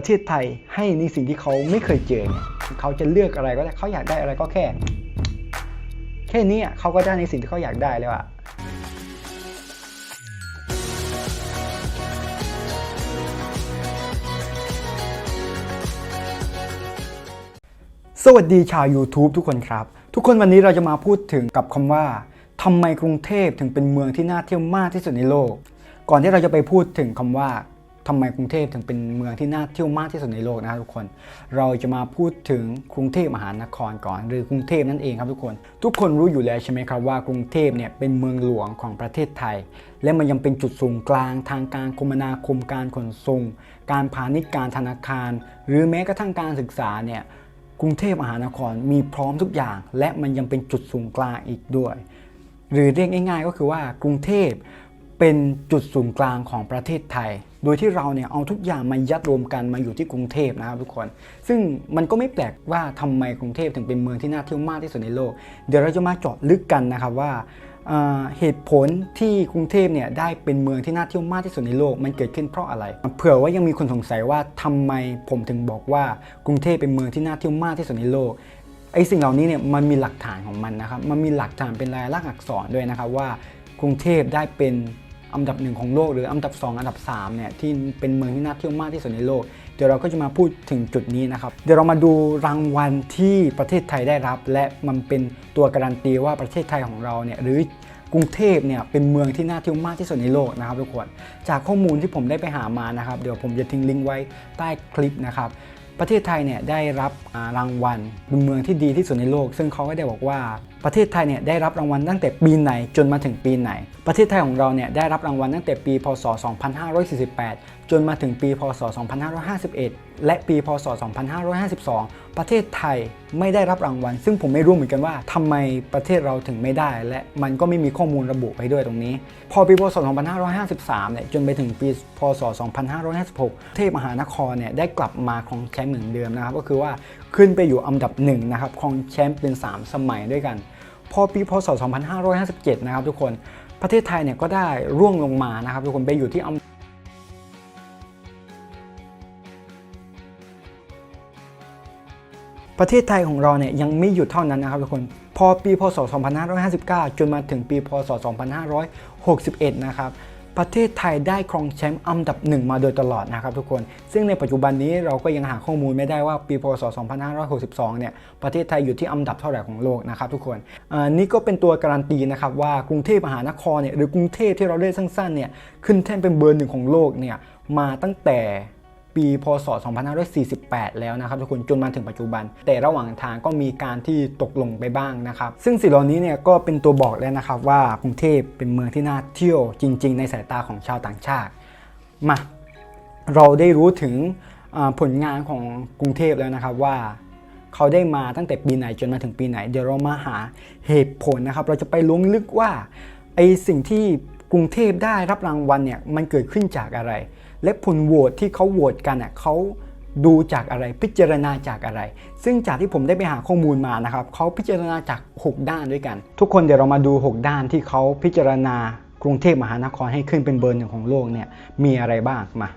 ประเทศไทยให้ในสิ่งที่เขาไม่เคยเจอเนี่ยเขาจะเลือกอะไรก็ได้เขาอยากได้อะไรก็แค่ แค่นี้เขาก็ได้ในสิ่งที่เขาอยากได้แล้วอะสวัสดีชาว YouTube ทุกคนครับ ทุกคนวันนี้เราจะมาพูดถึงกับคำว่าทำไมกรุงเทพถึงเป็นเมืองที่น่าเที่ยวมากที่สุดในโลก ก่อนที่เราจะไปพูดถึงคำว่า ทำไมกรุงเทพถึงเป็นเมืองที่น่าเที่ยวมากที่สุดในโลกนะครับทุกคน เราจะมาพูดถึงกรุงเทพมหานครก่อน หรือกรุงเทพนั่นเองครับทุกคน ทุกคนรู้อยู่แล้วใช่ไหมครับว่ากรุงเทพเนี่ยเป็นเมืองหลวงของประเทศไทย และมันยังเป็นจุดศูนย์กลางทางการคมนาคมการขนส่ง การพาณิชย์การธนาคาร หรือแม้กระทั่งการศึกษาเนี่ยกรุงเทพมหานครมีพร้อมทุกอย่าง และมันยังเป็นจุดศูนย์กลางอีกด้วย หรือเรียกง่าย ๆ ก็คือว่ากรุงเทพ เป็นจุดศูนย์กลางของประเทศไทย โดยที่เราเนี่ยเอาทุกอย่างมายัดรวมกันมาอยู่ที่กรุงเทพนะครับทุกคน ซึ่งมันก็ไม่แปลกว่าทำไมกรุงเทพถึงเป็นเมืองที่น่าเที่ยวมากที่สุดในโลก เดี๋ยวเราจะมาเจาะลึกกันนะครับว่าเอ่อเหตุผลที่กรุงเทพเนี่ยได้เป็นเมืองที่น่าเที่ยวมากที่สุดในโลกมันเกิดขึ้นเพราะอะไร เผื่อว่ายังมีคนสงสัยว่าทำไมผมถึงบอกว่ากรุงเทพเป็นเมืองที่น่าเที่ยวมากที่สุดในโลกไอ้สิ่งเหล่านี้เนี่ยมันมีหลักฐานของมันนะครับมันมีหลักฐานเป็นลายลักษณ์อักษรด้วยนะครับว่ากรุงเทพได้เป็น อันดับหนึ่งของโลกหรืออันดับ 2 อันดับ3เนี่ยที่เป็นเมืองที่น่าเที่ยวมากที่สุดในโลก เดี๋ยวเราก็จะมาพูดถึงจุดนี้นะครับ เดี๋ยวเรามาดูรางวัลที่ประเทศไทยได้รับ และมันเป็นตัวการันตีว่าประเทศไทยของเราเนี่ยหรือกรุงเทพเนี่ยเป็นเมืองที่น่าเที่ยวมากที่สุดในโลกนะครับทุกคน จากข้อมูลที่ผมได้ไปหามานะครับ เดี๋ยวผมจะทิ้งลิงก์ไว้ใต้คลิปนะครับ ประเทศไทยเนี่ยได้รับรางวัลเป็นเมืองที่ดีที่สุดในโลก ซึ่งเขาก็ได้บอกว่าประเทศไทยเนี่ยได้รับรางวัลตั้งแต่ปีไหนจนมาถึงปีไหน ประเทศไทยของเราเนี่ยได้รับรางวัลตั้งแต่ปี พศ 2548 จนมาถึงปี พศ 2551 และปี พศ 2552 ประเทศไทยไม่ได้รับรางวัล ซึ่งผมไม่รู้เหมือนกันว่าทำไมประเทศเราถึงไม่ได้ และมันก็ไม่มีข้อมูลระบุไปด้วยตรงนี้ พอปี พศ 2553 เนี่ยจนไปถึงปี พศ 2556 เทพมหานครเนี่ยได้กลับมาครองแชมป์เหมือนเดิมนะครับ ก็คือว่าขึ้นไปอยู่อันดับหนึ่งนะครับครองแชมป์เป็น 3 สมัยด้วยกัน พอปี พศ 2557 นะครับทุกคนประเทศไทยเนี่ยก็ได้ร่วงลงมานะครับทุกคนไปอยู่ที่อัน ประเทศไทยของเราเนี่ยยังไม่หยุดเท่านั้นนะครับทุกคน พอปีพศ 2559 จนมาถึงปีพศ 2561 นะครับประเทศไทยได้ครองแชมป์อันดับหนึ่งมาโดยตลอดนะครับทุกคน ซึ่งในปัจจุบันนี้เราก็ยังหาข้อมูลไม่ได้ว่าปีพศ 2562 เนี่ย ประเทศไทยอยู่ที่อันดับเท่าไหร่ของโลกนะครับทุกคนอ่านี่ก็เป็นตัวการันตีนะครับว่ากรุงเทพมหานครเนี่ยหรือกรุงเทพที่เราเรียกสั้นๆเนี่ยขึ้นแท่นเป็นเบอร์หนึ่งของโลกเนี่ยมาตั้งแต่ ปีพศ 2548 แล้วนะครับทุกคนจนมาถึงปัจจุบัน แต่ระหว่างทางก็มีการที่ตกลงไปบ้างนะครับ ซึ่งสิ่งเหล่านี้เนี่ยก็เป็นตัวบอกแล้วนะครับว่ากรุงเทพเป็นเมืองที่น่าเที่ยวจริง ๆ ในสายตาของชาวต่างชาติมาเราได้รู้ถึงผลงานของกรุงเทพแล้วนะครับว่าเขาได้มาตั้งแต่ปีไหนจนมาถึงปีไหน เดี๋ยวเรามาหาเหตุผลนะครับ เราจะไปล้วงลึกว่าไอสิ่งที่ กรุงเทพได้รับรางวัลเนี่ยมันเกิดขึ้นจากอะไร และผลโหวตที่เขาโหวตกันอะเขาดูจากอะไรพิจารณาจากอะไร ซึ่งจากที่ผมได้ไปหาข้อมูลมานะครับเขาพิจารณาจาก 6 ด้านด้วยกัน ทุกคนเดี๋ยวเรามาดู 6 ด้านที่เขาพิจารณากรุงเทพมหานครให้ขึ้นเป็นเบอร์หนึ่งของโลกเนี่ยมีอะไรบ้างมา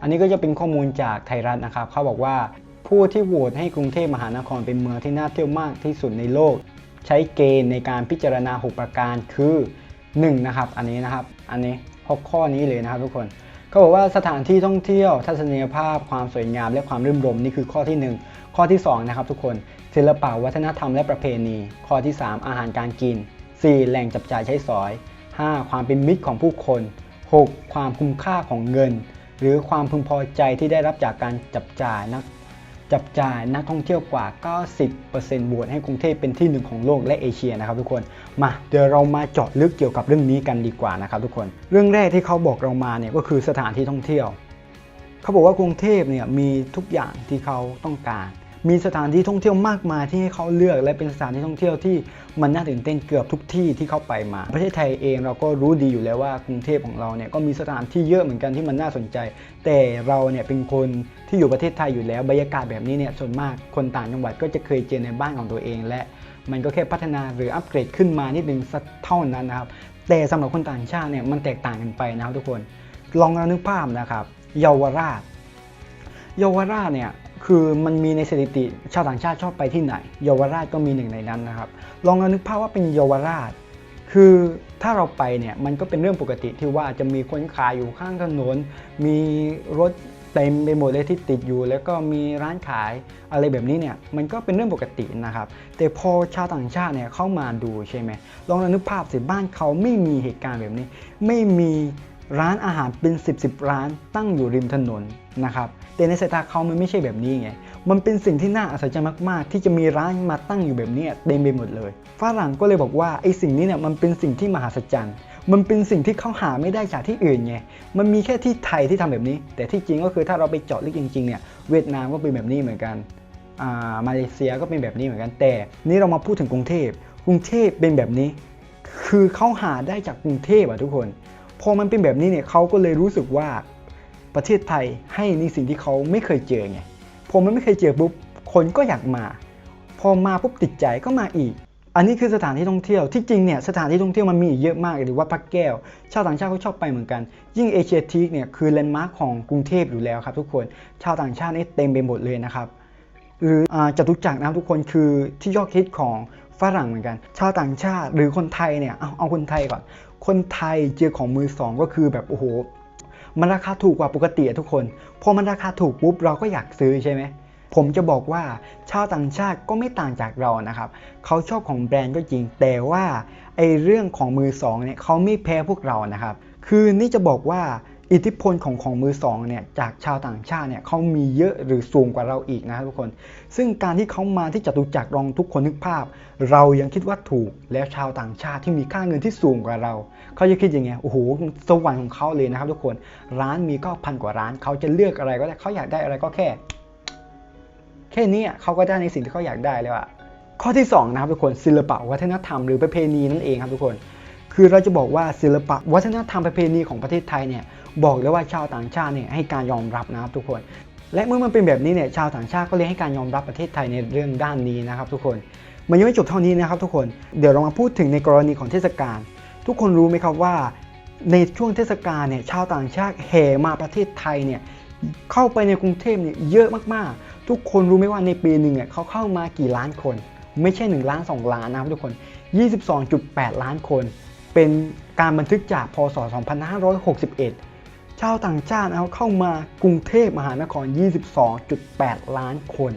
อันนี้ก็จะเป็นข้อมูลจากไทยรัฐนะครับเขาบอกว่าผู้ที่โหวตให้กรุงเทพมหานครเป็นเมืองที่น่าเที่ยวมากที่สุดในโลก ใช้เกณฑ์ในการพิจารณา 6 ประการคือ 1นะครับอันนี้นะครับอันนี้ 6 ข้อนี้เลยนะครับ ทุกคนเขาบอกว่าสถานที่ท่องเที่ยว ทัศนียภาพ ความสวยงาม และความรื่นรมนี่คือข้อที่ 1 ข้อที่ 2 นะครับ ทุกคนศิลปะวัฒนธรรมและประเพณี ข้อที่ 3 อาหารการกิน 4. แหล่งจับจ่ายใช้สอย 5. ความเป็นมิตรของผู้คน 6. ความคุ้มค่าของเงิน หรือความพึงพอใจที่ได้รับจากการจับจ่ายนัก จับจ่ายนักท่องเที่ยวกว่า 90%บวชให้กรุงเทพเป็นที่หนึ่งของโลกและเอเชียนะครับทุกคน มาเดี๋ยวเรามาเจาะลึกเกี่ยวกับเรื่องนี้กันดีกว่านะครับทุกคน เรื่องแรกที่เขาบอกเรามาเนี่ยก็คือสถานที่ท่องเที่ยว เขาบอกว่ากรุงเทพเนี่ยมีทุกอย่างที่เขาต้องการ มีสถานที่ท่องเที่ยวมากมายที่ให้เขาเลือกและเป็นสถานที่ท่องเที่ยวที่มันน่าตื่นเต้นเกือบทุกที่ที่เขาไปมา ประเทศไทยเองเราก็รู้ดีอยู่แล้วว่ากรุงเทพของเราเนี่ยก็มีสถานที่เยอะเหมือนกันที่มันน่าสนใจ แต่เราเนี่ยเป็นคนที่อยู่ประเทศไทยอยู่แล้วบรรยากาศแบบนี้เนี่ยส่วนมากคนต่างจังหวัดก็จะเคยเจอในบ้านของตัวเอง และมันก็แค่พัฒนาหรืออัปเกรดขึ้นมานิดนึงสักเท่านั้นนะครับแต่สำหรับคนต่างชาติเนี่ยมันแตกต่างกันไปนะครับทุกคน ลองนึกภาพนะครับ เยาวราช เยาวราชเนี่ย คือมันมีในสถิติชาวต่างชาติชอบไปที่ไหน เยาวราชก็มีหนึ่งในนั้นนะครับ ลองนึกภาพว่าเป็นเยาวราช คือถ้าเราไปเนี่ยมันก็เป็นเรื่องปกติที่ว่าจะมีคนขายอยู่ข้างถนน มีรถเต็มไปหมดเลยที่ติดอยู่ แล้วก็มีร้านขายอะไรแบบนี้เนี่ยมันก็เป็นเรื่องปกตินะครับ แต่พอชาวต่างชาติเนี่ยเข้ามาดูใช่ไหมลองนึกภาพสิบ้านเขาไม่มีเหตุการณ์แบบนี้ ไม่มี ร้านอาหารเป็น 10บสร้านตั้งอยู่ริมถนนนะครับแต่ในสายตาเขามันไม่ใช่แบบนี้ไงมันเป็นสิ่งที่น่าอัศจรรย์มากๆ ที่จะมีร้านมาตั้งอยู่แบบนี้เต็มไปหมดเลยฝรั่งก็เลยบอกว่าไอ้สิ่งนี้เนี่ยมันเป็นสิ่งที่มหัศจรรย์มันเป็นสิ่งที่เขาหาไม่ได้จากที่อื่นไง มันมีแค่ที่ไทยที่ทำแบบนี้ แต่ที่จริงก็คือถ้าเราไปเจาะลึกจริงๆเนี่ย เวียดนามก็เป็นแบบนี้เหมือนกันอ่ามาเลเซียก็เป็นแบบนี้เหมือนกัน แต่นี่เรามาพูดถึงกรุงเทพ กรุงเทพเป็นแบบนี้ คือเขาหาได้จากกรุงเทพอะทุกคน พอมันเป็นแบบนี้เนี่ยเขาก็เลยรู้สึกว่าประเทศไทยให้ในสิ่งที่เขาไม่เคยเจอไงพอมันไม่เคยเจอปุ๊บคนก็อยากมา พอมาปุ๊บติดใจก็มาอีก อันนี้คือสถานที่ท่องเที่ยวที่จริงเนี่ยสถานที่ท่องเที่ยวมันมีเยอะมากหรือว่าพระแก้ว ชาวต่างชาติเขาชอบไปเหมือนกัน ยิ่งเอเชียทีกเนี่ยคือแลนด์มาร์คของกรุงเทพอยู่แล้วครับทุกคนชาวต่างชาตินี่เต็มไปหมดเลยนะครับหรืออจตุจักรนะครับทุกคนคือที่ยอดฮิตของ ฝรั่งเหมือนกัน ชาวต่างชาติหรือคนไทยเนี่ย เอาเอาคนไทยก่อน คนไทยเจอของมือสองก็คือแบบโอ้โห มันราคาถูกกว่าปกติทุกคน พอมันราคาถูกปุ๊บเราก็อยากซื้อใช่ไหมผมจะบอกว่าชาวต่างชาติก็ไม่ต่างจากเรานะครับ เขาชอบของแบรนด์ก็จริง แต่ว่าไอเรื่องของมือสองเนี่ยเขาไม่แพ้พวกเรานะครับ คือนี่จะบอกว่า อิทธิพลของของมือสองเนี่ยจากชาวต่างชาติเนี่ยเขามีเยอะหรือสูงกว่าเราอีกนะครับทุกคน ซึ่งการที่เขามาที่จตุจักรลองทุกคนนึกภาพ เรายังคิดว่าถูกแล้วชาวต่างชาติที่มีค่าเงินที่สูงกว่าเราเขาจะคิดยังไงโอ้โหสวรรค์ของเขาเลยนะครับ ทุกคนร้านมีก็พันกว่าร้านเขาจะเลือกอะไรก็ได้เขาอยากได้อะไรก็แค่ แค่นี้เขาก็ได้ในสิ่งที่เขาอยากได้แล้วอะข้อที่2นะครับทุกคนศิลปะวัฒนธรรมหรือประเพณีนั่นเองครับทุกคน คือเราจะบอกว่าศิลปะวัฒนธรรมประเพณีของประเทศไทยเนี่ย บอกเลยว่าชาวต่างชาติเนี่ยให้การยอมรับนะครับทุกคน และเมื่อมันเป็นแบบนี้เนี่ยชาวต่างชาติก็เลยให้การยอมรับประเทศไทยในเรื่องด้านนี้นะครับทุกคนมันยังไม่จบเท่านี้นะครับทุกคนเดี๋ยวเรามาพูดถึงในกรณีของเทศกาลทุกคนรู้ไหมครับว่า ในช่วงเทศกาลเนี่ยชาวต่างชาติแห่มาประเทศไทยเนี่ยเข้าไปในกรุงเทพเนี่ยเยอะมากๆ ทุกคนรู้ไหมว่าในปีหนึ่งเนี่ยเขาเข้ามากี่ล้านคน ไม่ใช่1ล้าน2ล้านนะครับทุกคน 22.8 ล้านคน เป็นการบันทึกจากพศ 2561 ชาวต่างชาติเอาเข้ามากรุงเทพมหานคร 22.8 ล้านคน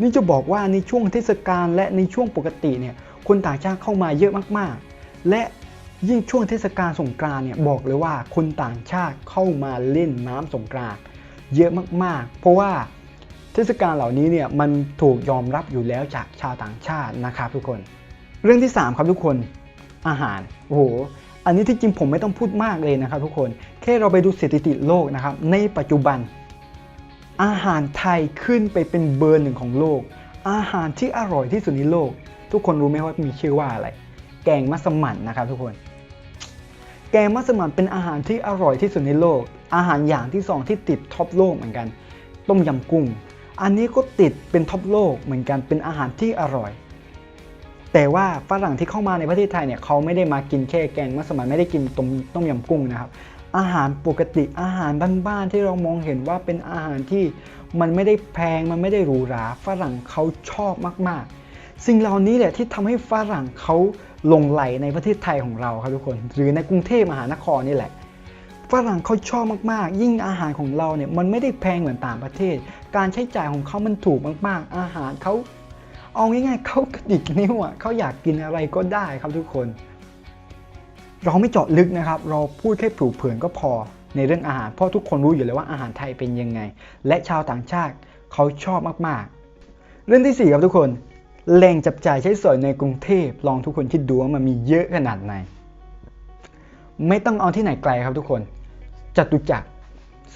นี่จะบอกว่าในช่วงเทศกาลและในช่วงปกติเนี่ยคนต่างชาติเข้ามาเยอะมากๆ และยิ่งช่วงเทศกาลสงกรานต์เนี่ยบอกเลยว่าคนต่างชาติเข้ามาเล่นน้ำสงกรานต์เยอะมากๆ เพราะว่าเทศกาลเหล่านี้เนี่ยมันถูกยอมรับอยู่แล้วจากชาวต่างชาตินะครับทุกคน เรื่องที่ 3 ครับทุกคนอาหารโอ้โห อันนี้ที่จริงผมไม่ต้องพูดมากเลยนะครับทุกคนแค่เราไปดูสถิติโลกนะครับ ในปัจจุบัน อาหารไทยขึ้นไปเป็นเบอร์หนึ่งของโลก อาหารที่อร่อยที่สุดในโลก ทุกคนรู้ไหมว่ามีชื่อว่าอะไร แกงมัสมั่นนะครับทุกคน แกงมัสมั่นเป็นอาหารที่อร่อยที่สุดในโลก อาหารอย่างที่สองที่ติดท็อปโลกเหมือนกัน ต้มยำกุ้ง อันนี้ก็ติดเป็นท็อปโลกเหมือนกันเป็นอาหารที่อร่อย แต่ว่าฝรั่งที่เข้ามาในประเทศไทยเนี่ยเขาไม่ได้มากินแค่แกงมัสมั่นไม่ได้กินต้มต้มยำกุ้งนะครับอาหารปกติอาหารบ้านๆที่เรามองเห็นว่าเป็นอาหารที่มันไม่ได้แพงมันไม่ได้หรูหราฝรั่งเขาชอบมากๆ สิ่งเหล่านี้แหละที่ทำให้ฝรั่งเขาลงไหลในประเทศไทยของเราครับทุกคน หรือในกรุงเทพมหานครนี่แหละฝรั่งเขาชอบมากๆ ยิ่งอาหารของเราเนี่ยมันไม่ได้แพงเหมือนต่างประเทศ การใช้จ่ายของเขามันถูกมากๆ อาหารเขา เอาง่ายๆเขากระดิกนิ้วอะเขาอยากกินอะไรก็ได้ครับทุกคน เราไม่เจาะลึกนะครับ เราพูดแค่ผูกเผินก็พอในเรื่องอาหาร เพราะทุกคนรู้อยู่แล้วว่าอาหารไทยเป็นยังไง และชาวต่างชาติเขาชอบมากๆ เรื่องที่ 4 ครับทุกคน แหล่งจับจ่ายใช้สอยในกรุงเทพลองทุกคนคิดดูว่ามันมีเยอะขนาดไหน ไม่ต้องเอาที่ไหนไกลครับทุกคนจตุจักร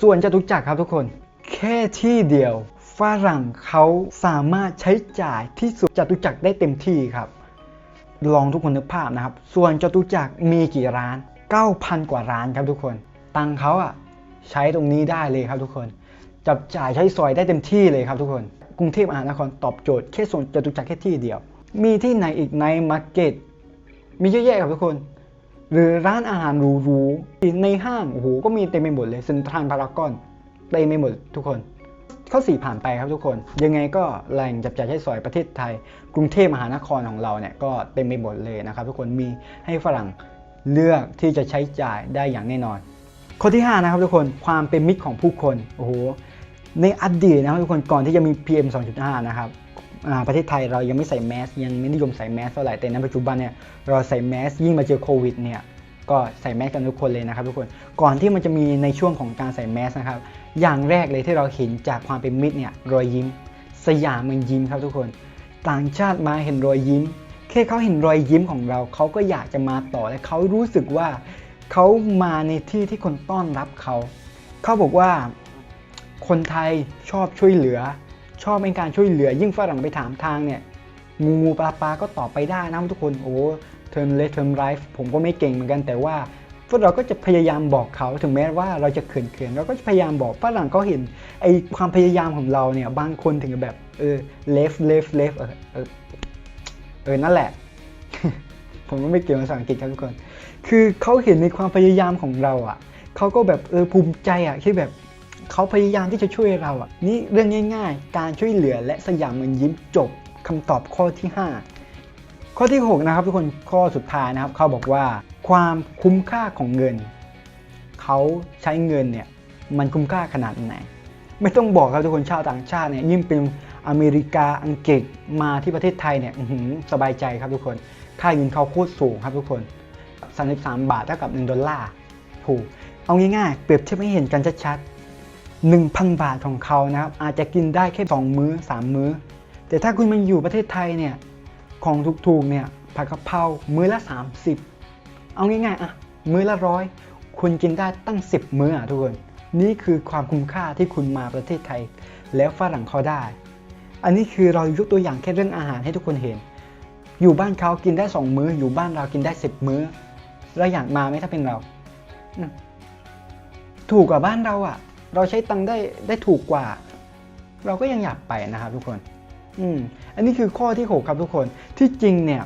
ส่วนจตุจักรครับทุกคน แค่ที่เดียว ฝรั่งเขาสามารถใช้จ่ายที่สุดจตุจักรได้เต็มที่ครับ ลองทุกคนนึกภาพนะครับ ส่วนจตุจักรมีกี่ร้าน 9,000 กว่าร้านครับทุกคน ตังเขาอะใช้ตรงนี้ได้เลยครับทุกคน จับจ่ายใช้สอยได้เต็มที่เลยครับทุกคน กรุงเทพมหานครตอบโจทย์แค่ส่วนจตุจักรแค่ที่เดียว มีที่ไหนอีกในมาร์เก็ตมีเยอะแยะครับทุกคน หรือร้านอาหารหรูๆในห้างโอ้โหก็มีเต็มไปหมดเลยเซ็นทรัลพารากอนเต็มไปหมดทุกคน ข้อสี่ผ่านไปครับทุกคน ยังไงก็แหล่งจับจ่ายใช้สอยประเทศไทย กรุงเทพมหานครของเราเนี่ยก็เต็มไปหมดเลยนะครับทุกคนมีให้ฝรั่งเลือกที่จะใช้จ่ายได้อย่างแน่นอน ข้อที่ 5 นะครับทุกคนความเป็นมิตรของผู้คนโอ้โหในอดีตนะครับทุกคนก่อนที่จะมี PM 2.5 นะครับประเทศไทยเรายังไม่ใส่แมสยังไม่นิยมใส่แมสเท่าไหร่แต่ในปัจจุบันเนี่ยเราใส่แมสยิ่งมาเจอโควิดเนี่ยก็ใส่แมสกันทุกคนเลยนะครับทุกคนก่อนที่มันจะมีในช่วงของการใส่แมสนะครับ อย่างแรกเลยที่เราเห็นจากความเป็นมิตรเนี่ยรอยยิ้ม สยามมันยิ้มครับทุกคน ต่างชาติมาเห็นรอยยิ้ม แค่เขาเห็นรอยยิ้มของเรา เขาก็อยากจะมาต่อและเขารู้สึกว่าเขามาในที่ที่คนต้อนรับเขา เขาบอกว่าคนไทยชอบช่วยเหลือ ชอบเป็นการช่วยเหลือ ยิ่งฝรั่งไปถามทางเนี่ยงูปลาปลาก็ตอบไปได้นะทุกคนโอ้เทอมเลเทอมไรฟ์ผมก็ไม่เก่งเหมือนกันแต่ว่า วกเราก็จะพยายามบอกเขาถึงแม้ว่าเราจะเขินๆเราก็จะพยายามบอกฝรั่งก็เห็นไอความพยายามของเราเนี่ยบางคนถึงแบบเออ left left left เออเออเออนั่นแหละ ผมก็ไม่เก่งภาษาอังกฤษครับทุกคน คือเขาเห็นในความพยายามของเราอะเขาก็แบบเออภูมิใจอะที่แบบเขาพยายามที่จะช่วยเราอะนี่เรื่องง่าย ๆ การช่วยเหลือและสยามมันยิ้มจบคำตอบข้อที่ 5 ข้อที่ 6 นะครับทุกคนข้อสุดท้ายนะครับเขาบอกว่าความคุ้มค่าของเงิน เขาใช้เงินเนี่ยมันคุ้มค่าขนาดไหน ไม่ต้องบอกครับทุกคนชาวต่างชาติเนี่ยยิ่งเป็นอเมริกาอังกฤษมาที่ประเทศไทยเนี่ยหือสบายใจครับทุกคน ค่าเงินเขาโคตรสูงครับทุกคน33 บาทเท่ากับ 1 ดอลลาร์ถูกเอาง่ายๆ เปรียบเทียบให้เห็นกันชัดๆ1,000 บาทของเขานะครับอาจจะกินได้แค่ 2 มื้อ 3 มื้อ แต่ถ้าคุณมาอยู่ประเทศไทยเนี่ย ของถูกๆเนี่ยผัดกะเพรามื้อละ 30 เอาง่ายๆอะมื้อละร้อยคุณกินได้ตั้ง 10 มื้ออะทุกคน นี่คือความคุ้มค่าที่คุณมาประเทศไทย แล้วฝรั่งเขาได้ อันนี้คือเรายกตัวอย่างแค่เรื่องอาหารให้ทุกคนเห็น อยู่บ้านเขากินได้ 2 มื้อ อยู่บ้านเรากินได้ 10 มื้อ เราอยากมาไหมถ้าเป็นเรา ถูกกว่าบ้านเราอะ่ะ เราใช้ตังค์ได้ได้ถูกกว่า เราก็ยังอยากไปนะครับทุกคน อืมอันนี้คือข้อที่ 6 ครับทุกคนที่จริงเนี่ย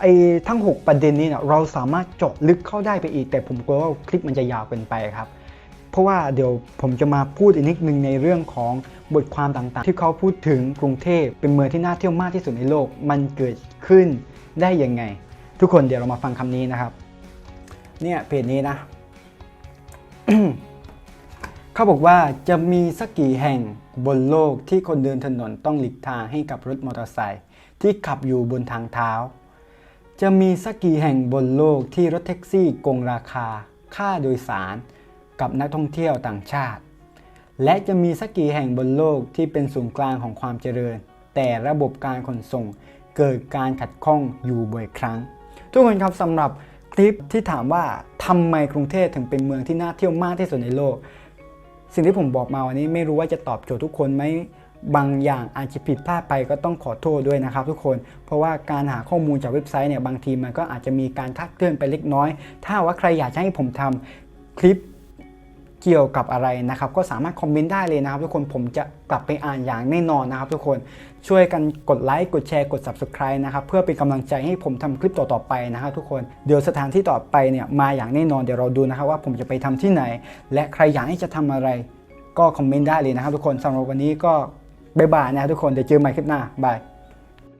ไอ้ทั้ง 6 ประเด็นนี้เนี่ยเราสามารถเจาะลึกเข้าได้ไปอีก แต่ผมกลัวว่าคลิปมันจะยาวเกินไปครับ เพราะว่าเดี๋ยวผมจะมาพูดอีกนิดนึงในเรื่องของบทความต่างๆ ที่เขาพูดถึงกรุงเทพเป็นเมืองที่น่าเที่ยวมากที่สุดในโลก มันเกิดขึ้นได้ยังไง ทุกคนเดี๋ยวเรามาฟังคำนี้นะครับ เนี่ยเพจนี้นะเขาบอกว่าจะมีสักกี่แห่ง บนโลกที่คนเดินถนนต้องหลีกทางให้กับรถมอเตอร์ไซค์ที่ขับอยู่บนทางเท้า จะมีสักกี่แห่งบนโลกที่รถแท็กซี่โกงราคา ค่าโดยสาร กับนักท่องเที่ยวต่างชาติ และจะมีสักกี่แห่งบนโลกที่เป็นศูนย์กลางของความเจริญ แต่ระบบการขนส่งเกิดการขัดข้องอยู่บ่อยครั้ง ทุกคนครับสำหรับคลิปที่ถามว่าทำไมกรุงเทพถึงเป็นเมืองที่น่าเที่ยวมากที่สุดในโลก สิ่งที่ผมบอกมาวันนี้ไม่รู้ว่าจะตอบโจทย์ทุกคนไหมบางอย่างอาจจะผิดพลาดไปก็ต้องขอโทษด้วยนะครับทุกคน เพราะว่าการหาข้อมูลจากเว็บไซต์เนี่ยบางทีมันก็อาจจะมีการคลาดเคลื่อนไปเล็กน้อย ถ้าว่าใครอยากให้ผมทำคลิปเกี่ยวกับอะไรนะครับ ก็สามารถคอมเมนต์ได้เลยนะครับ ทุกคนผมจะกลับไปอ่านอย่างแน่นอนนะครับ ทุกคน ช่วยกันกดไลค์กดแชร์กด subscribe นะครับเพื่อเป็นกำลังใจให้ผมทำคลิปต่อๆไปนะครับทุกคนเดี๋ยวสถานที่ต่อไปเนี่ยมาอย่างแน่นอนเดี๋ยวเราดูนะครับว่าผมจะไปทำที่ไหน และใครอยากให้จะทำอะไร ก็คอมเมนต์ได้เลยนะครับทุกคนสำหรับวันนี้ก็บายบายนะครับทุกคนเดี๋ยวเจอใหม่คลิปหน้าบาย